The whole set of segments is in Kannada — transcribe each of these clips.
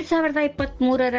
ಎರಡ್ ಸಾವಿರದ ಇಪ್ಪತ್ತ್ ಮೂರರ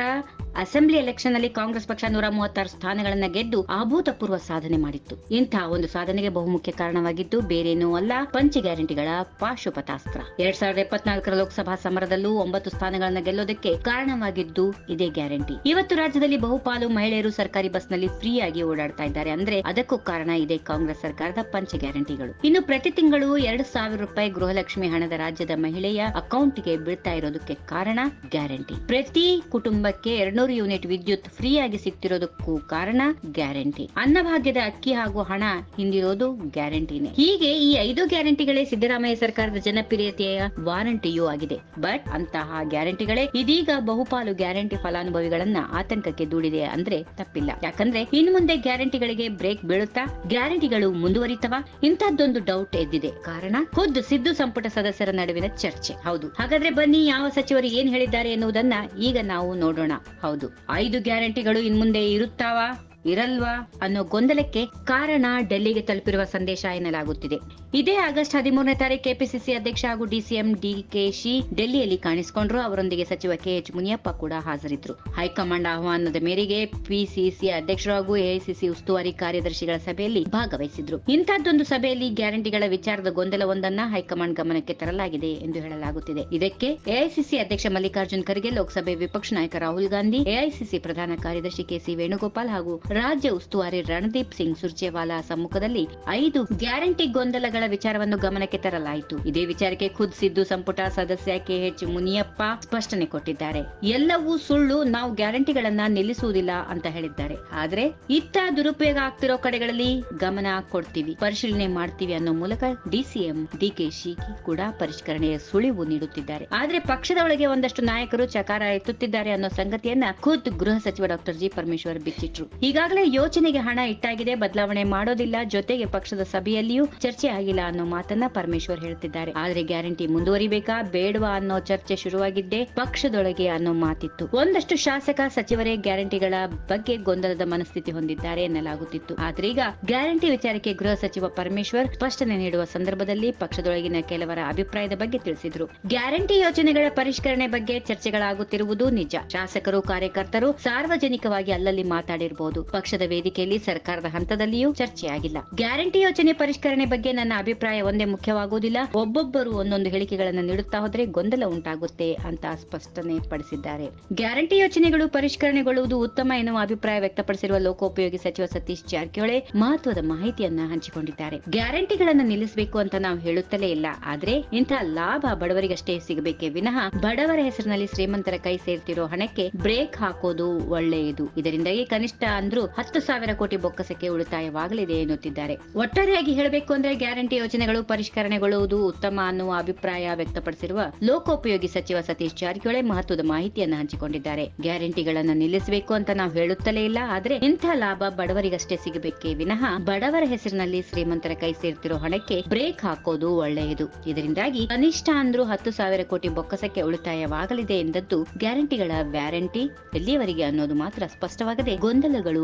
ಅಸೆಂಬ್ಲಿ ಎಲೆಕ್ಷನ್ನಲ್ಲಿ ಕಾಂಗ್ರೆಸ್ ಪಕ್ಷ ನೂರ ಮೂವತ್ತಾರು ಸ್ಥಾನಗಳನ್ನ ಗೆದ್ದು ಅಭೂತಪೂರ್ವ ಸಾಧನೆ ಮಾಡಿತ್ತು. ಇಂತಹ ಒಂದು ಸಾಧನೆಗೆ ಬಹುಮುಖ್ಯ ಕಾರಣವಾಗಿದ್ದು ಬೇರೇನೂ ಅಲ್ಲ, ಪಂಚ ಗ್ಯಾರಂಟಿಗಳ ಪಾಶುಪತಾಸ್ತ್ರ ಎರಡ್ ಸಾವಿರದ ಇಪ್ಪತ್ನಾಲ್ಕರ ಲೋಕಸಭಾ ಸಮರದಲ್ಲೂ ಒಂಬತ್ತು ಸ್ಥಾನಗಳನ್ನ ಗೆಲ್ಲೋದಕ್ಕೆ ಕಾರಣವಾಗಿದ್ದು ಇದೇ ಗ್ಯಾರಂಟಿ. ಇವತ್ತು ರಾಜ್ಯದಲ್ಲಿ ಬಹುಪಾಲು ಮಹಿಳೆಯರು ಸರ್ಕಾರಿ ಬಸ್ನಲ್ಲಿ ಫ್ರೀ ಆಗಿ ಓಡಾಡ್ತಾ ಇದ್ದಾರೆ ಅಂದ್ರೆ ಅದಕ್ಕೂ ಕಾರಣ ಇದೆ ಕಾಂಗ್ರೆಸ್ ಸರ್ಕಾರದ ಪಂಚ ಗ್ಯಾರಂಟಿಗಳು. ಇನ್ನು ಪ್ರತಿ ತಿಂಗಳು ಎರಡು ಸಾವಿರ ರೂಪಾಯಿ ಗೃಹಲಕ್ಷ್ಮಿ ಹಣದ ರಾಜ್ಯದ ಮಹಿಳೆಯ ಅಕೌಂಟ್ಗೆ ಬೀಳ್ತಾ ಇರೋದಕ್ಕೆ ಕಾರಣ ಗ್ಯಾರಂಟಿ. ಪ್ರತಿ ಕುಟುಂಬಕ್ಕೆ ಯೂನಿಟ್ ವಿದ್ಯುತ್ ಫ್ರೀಯಾಗಿ ಸಿಗ್ತಿರೋದಕ್ಕೂ ಕಾರಣ ಗ್ಯಾರಂಟಿ. ಅನ್ನಭಾಗ್ಯದ ಅಕ್ಕಿ ಹಾಗೂ ಹಣ ಹಿಂದಿರೋದು ಗ್ಯಾರಂಟಿನೇ. ಹೀಗೆ ಈ ಐದು ಗ್ಯಾರಂಟಿಗಳೇ ಸಿದ್ದರಾಮಯ್ಯ ಸರ್ಕಾರದ ಜನಪ್ರಿಯತೆಯ ವಾರಂಟಿಯೂ ಆಗಿದೆ. ಬಟ್ ಅಂತಹ ಗ್ಯಾರಂಟಿಗಳೇ ಇದೀಗ ಬಹುಪಾಲು ಗ್ಯಾರಂಟಿ ಫಲಾನುಭವಿಗಳನ್ನ ಆತಂಕಕ್ಕೆ ದೂಡಿದೆ ಅಂದ್ರೆ ತಪ್ಪಿಲ್ಲ. ಯಾಕಂದ್ರೆ ಇನ್ನು ಮುಂದೆ ಗ್ಯಾರಂಟಿಗಳಿಗೆ ಬ್ರೇಕ್ ಬೀಳುತ್ತಾ ಗ್ಯಾರಂಟಿಗಳು ಮುಂದುವರಿತವ? ಇಂತಹದ್ದೊಂದು ಡೌಟ್ ಎದ್ದಿದೆ. ಕಾರಣ ಖುದ್ದು ಸಿದ್ದು ಸಂಪುಟ ಸದಸ್ಯರ ನಡುವಿನ ಚರ್ಚೆ. ಹೌದು. ಹಾಗಾದ್ರೆ ಬನ್ನಿ ಯಾವ ಸಚಿವರು ಏನ್ ಹೇಳಿದ್ದಾರೆ ಎನ್ನುವುದನ್ನ ಈಗ ನಾವು ನೋಡೋಣ. ಹೌದು. ಐದು ಗ್ಯಾರಂಟಿಗಳು ಇನ್ಮುಂದೆ ಇರುತ್ತಾವಾ? ಇರಲ್ವಾ ಅನ್ನೋ ಗೊಂದಲಕ್ಕೆ ಕಾರಣ ಡೆಲ್ಲಿಗೆ ತಲುಪಿರುವ ಸಂದೇಶ ಎನ್ನಲಾಗುತ್ತಿದೆ. ಇದೇ ಆಗಸ್ಟ್ ಹದಿಮೂರನೇ ತಾರೀಕು ಕೆಪಿಸಿಸಿ ಅಧ್ಯಕ್ಷ ಹಾಗೂ ಡಿಸಿಎಂ ಡಿಕೆಶಿ ಡೆಲ್ಲಿಯಲ್ಲಿ ಕಾಣಿಸಿಕೊಂಡ್ರು. ಅವರೊಂದಿಗೆ ಸಚಿವ ಕೆಎಚ್ ಮುನಿಯಪ್ಪ ಕೂಡ ಹಾಜರಿದ್ರು. ಹೈಕಮಾಂಡ್ ಆಹ್ವಾನದ ಮೇರೆಗೆ ಪಿಸಿಸಿ ಅಧ್ಯಕ್ಷರು ಹಾಗೂ ಎಐಸಿಸಿ ಉಸ್ತುವಾರಿ ಕಾರ್ಯದರ್ಶಿಗಳ ಸಭೆಯಲ್ಲಿ ಭಾಗವಹಿಸಿದ್ರು. ಇಂತಹದ್ದೊಂದು ಸಭೆಯಲ್ಲಿ ಗ್ಯಾರಂಟಿಗಳ ವಿಚಾರದ ಗೊಂದಲವೊಂದನ್ನ ಹೈಕಮಾಂಡ್ ಗಮನಕ್ಕೆ ತರಲಾಗಿದೆ ಎಂದು ಹೇಳಲಾಗುತ್ತಿದೆ. ಇದಕ್ಕೆ ಎಐಸಿಸಿ ಅಧ್ಯಕ್ಷ ಮಲ್ಲಿಕಾರ್ಜುನ್ ಖರ್ಗೆ, ಲೋಕಸಭೆ ವಿಪಕ್ಷ ನಾಯಕ ರಾಹುಲ್ ಗಾಂಧಿ, ಎಐಸಿಸಿ ಪ್ರಧಾನ ಕಾರ್ಯದರ್ಶಿ ಕೆಸಿ ವೇಣುಗೋಪಾಲ್ ಹಾಗೂ ರಾಜ್ಯ ಉಸ್ತುವಾರಿ ರಣದೀಪ್ ಸಿಂಗ್ ಸುರ್ಜೇವಾಲಾ ಸಮ್ಮುಖದಲ್ಲಿ ಐದು ಗ್ಯಾರಂಟಿ ಗೊಂದಲಗಳ ವಿಚಾರವನ್ನು ಗಮನಕ್ಕೆ ತರಲಾಯಿತು. ಇದೇ ವಿಚಾರಕ್ಕೆ ಖುದ್ ಸಿದ್ದು ಸಂಪುಟ ಸದಸ್ಯ ಕೆಎಚ್ ಮುನಿಯಪ್ಪ ಸ್ಪಷ್ಟನೆ ಕೊಟ್ಟಿದ್ದಾರೆ. ಎಲ್ಲವೂ ಸುಳ್ಳು, ನಾವು ಗ್ಯಾರಂಟಿಗಳನ್ನ ನಿಲ್ಲಿಸುವುದಿಲ್ಲ ಅಂತ ಹೇಳಿದ್ದಾರೆ. ಆದ್ರೆ ಇತ್ತ ದುರುಪಯೋಗ ಆಗ್ತಿರೋ ಕಡೆಗಳಲ್ಲಿ ಗಮನ ಕೊಡ್ತೀವಿ, ಪರಿಶೀಲನೆ ಮಾಡ್ತೀವಿ ಅನ್ನೋ ಮೂಲಕ ಡಿಸಿಎಂ ಡಿಕೆಶಿ ಕೂಡ ಪರಿಷ್ಕರಣೆಯ ಸುಳಿವು ನೀಡುತ್ತಿದ್ದಾರೆ. ಆದ್ರೆ ಪಕ್ಷದ ಒಳಗೆ ಒಂದಷ್ಟು ನಾಯಕರು ಚಕಾರ ಎತ್ತುತ್ತಿದ್ದಾರೆ ಅನ್ನೋ ಸಂಗತಿಯನ್ನ ಖುದ್ ಗೃಹ ಸಚಿವ ಡಾಕ್ಟರ್ ಜಿ ಪರಮೇಶ್ವರ್ ಬಿಚ್ಚಿಟ್ರು. ಈಗಾಗಲೇ ಯೋಜನೆಗೆ ಹಣ ಇಟ್ಟಾಗಿದೆ, ಬದಲಾವಣೆ ಮಾಡೋದಿಲ್ಲ, ಜೊತೆಗೆ ಪಕ್ಷದ ಸಭೆಯಲ್ಲಿಯೂ ಚರ್ಚೆ ಆಗಿಲ್ಲ ಅನ್ನೋ ಮಾತನ್ನ ಪರಮೇಶ್ವರ್ ಹೇಳ್ತಿದ್ದಾರೆ. ಆದ್ರೆ ಗ್ಯಾರಂಟಿ ಮುಂದುವರಿಬೇಕಾ, ಬೇಡವಾ ಅನ್ನೋ ಚರ್ಚೆ ಶುರುವಾಗಿದ್ದೇ ಪಕ್ಷದೊಳಗೆ ಅನ್ನೋ ಮಾತಿತ್ತು. ಒಂದಷ್ಟು ಶಾಸಕ ಸಚಿವರೇ ಗ್ಯಾರಂಟಿಗಳ ಬಗ್ಗೆ ಗೊಂದಲದ ಮನಸ್ಥಿತಿ ಹೊಂದಿದ್ದಾರೆ ಎನ್ನಲಾಗುತ್ತಿತ್ತು. ಆದ್ರೆ ಈಗ ಗ್ಯಾರಂಟಿ ವಿಚಾರಕ್ಕೆ ಗೃಹ ಸಚಿವ ಪರಮೇಶ್ವರ್ ಸ್ಪಷ್ಟನೆ ನೀಡುವ ಸಂದರ್ಭದಲ್ಲಿ ಪಕ್ಷದೊಳಗಿನ ಕೆಲವರ ಅಭಿಪ್ರಾಯದ ಬಗ್ಗೆ ತಿಳಿಸಿದ್ರು. ಗ್ಯಾರಂಟಿ ಯೋಜನೆಗಳ ಪರಿಷ್ಕರಣೆ ಬಗ್ಗೆ ಚರ್ಚೆಗಳಾಗುತ್ತಿರುವುದು ನಿಜ. ಶಾಸಕರು, ಕಾರ್ಯಕರ್ತರು ಸಾರ್ವಜನಿಕವಾಗಿ ಅಲ್ಲಲ್ಲಿ ಮಾತಾಡಿರಬಹುದು ಪಕ್ಷದ ವೇದಿಕೆಯಲ್ಲಿ ಸರ್ಕಾರದ ಹಂತದಲ್ಲಿಯೂ ಚರ್ಚೆಯಾಗಿಲ್ಲ. ಗ್ಯಾರಂಟಿ ಯೋಜನೆ ಪರಿಷ್ಕರಣೆ ಬಗ್ಗೆ ನನ್ನ ಅಭಿಪ್ರಾಯ ಒಂದೇ ಮುಖ್ಯವಾಗುವುದಿಲ್ಲ. ಒಬ್ಬೊಬ್ಬರು ಒಂದೊಂದು ಹೇಳಿಕೆಗಳನ್ನು ನೀಡುತ್ತಾ ಹೋದ್ರೆ ಗೊಂದಲ ಉಂಟಾಗುತ್ತೆ ಅಂತ ಸ್ಪಷ್ಟನೆ ಪಡಿಸಿದ್ದಾರೆ. ಗ್ಯಾರಂಟಿ ಯೋಜನೆಗಳು ಪರಿಷ್ಕರಣೆಗೊಳ್ಳುವುದು ಉತ್ತಮ ಎನ್ನುವ ಅಭಿಪ್ರಾಯ ವ್ಯಕ್ತಪಡಿಸಿರುವ ಲೋಕೋಪಯೋಗಿ ಸಚಿವ ಸತೀಶ್ ಜಾರಕಿಹೊಳಿ ಮಹತ್ವದ ಮಾಹಿತಿಯನ್ನ ಹಂಚಿಕೊಂಡಿದ್ದಾರೆ. ಗ್ಯಾರಂಟಿಗಳನ್ನು ನಿಲ್ಲಿಸಬೇಕು ಅಂತ ನಾವು ಹೇಳುತ್ತಲೇ ಇಲ್ಲ. ಆದ್ರೆ ಇಂತಹ ಲಾಭ ಬಡವರಿಗಷ್ಟೇ ಸಿಗಬೇಕೇ ವಿನಃ ಬಡವರ ಹೆಸರಿನಲ್ಲಿ ಶ್ರೀಮಂತರ ಕೈ ಸೇರ್ತಿರೋ ಹಣಕ್ಕೆ ಬ್ರೇಕ್ ಹಾಕೋದು ಒಳ್ಳೆಯದು. ಇದರಿಂದಾಗಿ ಕನಿಷ್ಠ ಅಂದ್ರೂ ಹತ್ತು ಸಾವಿರ ಕೋಟಿ ಬೊಕ್ಕಸಕ್ಕೆ ಉಳಿತಾಯವಾಗಲಿದೆ ಎನ್ನುತ್ತಿದ್ದಾರೆ. ಒಟ್ಟಾರೆಯಾಗಿ ಹೇಳಬೇಕು ಅಂದ್ರೆ ಗ್ಯಾರಂಟಿ ಯೋಜನೆಗಳು ಪರಿಷ್ಕರಣೆಗೊಳ್ಳುವುದು ಉತ್ತಮ ಅನ್ನುವ ಅಭಿಪ್ರಾಯ ವ್ಯಕ್ತಪಡಿಸಿರುವ ಲೋಕೋಪಯೋಗಿ ಸಚಿವ ಸತೀಶ್ ಜಾರಕಿಹೊಳಿ ಮಹತ್ವದ ಮಾಹಿತಿಯನ್ನು ಹಂಚಿಕೊಂಡಿದ್ದಾರೆ. ಗ್ಯಾರಂಟಿಗಳನ್ನು ನಿಲ್ಲಿಸಬೇಕು ಅಂತ ನಾವು ಹೇಳುತ್ತಲೇ ಇಲ್ಲ, ಆದ್ರೆ ಇಂಥ ಲಾಭ ಬಡವರಿಗಷ್ಟೇ ಸಿಗಬೇಕೇ ವಿನಃ ಬಡವರ ಹೆಸರಿನಲ್ಲಿ ಶ್ರೀಮಂತರ ಕೈ ಸೇರ್ತಿರೋ ಹಣಕ್ಕೆ ಬ್ರೇಕ್ ಹಾಕೋದು ಒಳ್ಳೆಯದು. ಇದರಿಂದಾಗಿ ಕನಿಷ್ಠ ಅಂದ್ರೂ ಹತ್ತು ಸಾವಿರ ಕೋಟಿ ಬೊಕ್ಕಸಕ್ಕೆ ಉಳಿತಾಯವಾಗಲಿದೆ ಎಂದದ್ದು ಗ್ಯಾರಂಟಿಗಳ ವ್ಯಾರಂಟಿ ಎಲ್ಲಿಯವರೆಗೆ ಅನ್ನೋದು ಮಾತ್ರ ಸ್ಪಷ್ಟವಾಗದೆ ಗೊಂದಲಗಳು